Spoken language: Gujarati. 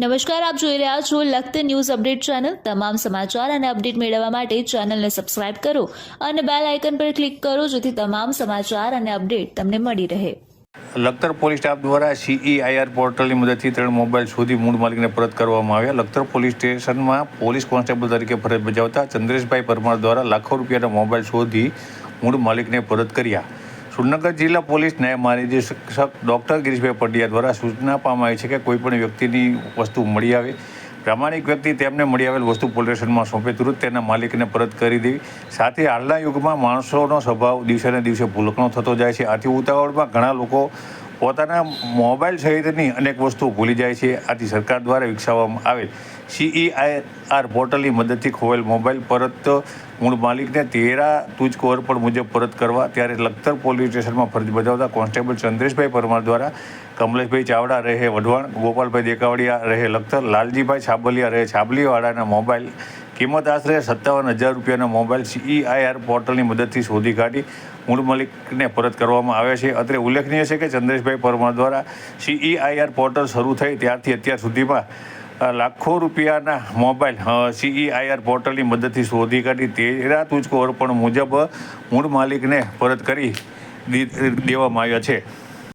નમસ્કાર, આપ જોઈ રહ્યા છો લખત ન્યૂઝ અપડેટ ચેનલ. તમામ સમાચાર અને અપડેટ મેળવવા માટે ચેનલને સબસ્ક્રાઇબ કરો અને બેલ આઇકન પર ક્લિક કરો જેથી તમામ સમાચાર અને અપડેટ તમને મળી રહે. લખતર પોલીસ સ્ટાફ દ્વારા સીઈઆઈઆર પોર્ટલની મદદથી ત્રણ મોબાઈલ શોધી મૂળ માલિકને પરત કરવામાં આવ્યા. લખતર પોલીસ સ્ટેશનમાં પોલીસ કોન્સ્ટેબલ તરીકે ફરજ બજાવતા ચંદ્રેશભાઈ પરમાર દ્વારા લાખો રૂપિયાના મોબાઈલ શોધી મૂળ માલિકને પરત કર્યા. સુરનગર જિલ્લા પોલીસ ન્યાય મહાનિદેશક ડૉક્ટર ગિરીશભાઈ પંડ્યા દ્વારા સૂચના આવી છે કે કોઈપણ વ્યક્તિની વસ્તુ મળી આવે, પ્રામાણિક વ્યક્તિ તેમને મળી આવેલ વસ્તુ પોલ્યુશનમાં સોંપે, તુરંત તેના માલિકને પરત કરી દેવી. સાથે હાલના યુગમાં માણસોનો સ્વભાવ દિવસે ને દિવસે ભૂલકણો થતો જાય છે. આથી ઉતાવળમાં ઘણા લોકો પોતાના મોબાઈલ સહિતની અનેક વસ્તુઓ ભૂલી જાય છે. આથી સરકાર દ્વારા વિકસાવવામાં આવેલ સીઈઆઈઆર પોર્ટલની મદદથી ખોવાયેલ મોબાઈલ પરત મૂળ માલિકને તેરા તૂચકો અર્પણ મુજબ પરત કરવા, ત્યારે લખતર પોલીસ સ્ટેશનમાં ફરજ બજાવતા કોન્સ્ટેબલ ચંદ્રેશભાઈ પરમાર દ્વારા કમલેશભાઈ ચાવડા રહે વઢવાણ, ગોપાલભાઈ દેકાવડિયા રહે લખતર, લાલજીભાઈ છાબલિયા રહે છાબલીવાળાના મોબાઈલ કિંમત આશરે સત્તાવન હજાર રૂપિયાના મોબાઈલ સીઈઆઈઆર પોર્ટલની મદદથી શોધી કાઢી. મૂળ માલિકને પરત કરવામાં આવ્યા છે. અત્રે ઉલ્લેખનીય છે કે ચંદ્રેશભાઈ પરમાર દ્વારા સીઈઆઈઆર પોર્ટલ શરૂ થઈ ત્યારથી અત્યાર સુધીમાં લાખો રૂપિયાના મોબાઈલ સીઈઆઈઆર પોર્ટલની મદદથી શોધી કાઢી. તેરા તુજકો અર્પણ મુજબ મૂળ માલિકને પરત કરી દેવામાં આવ્યા છે.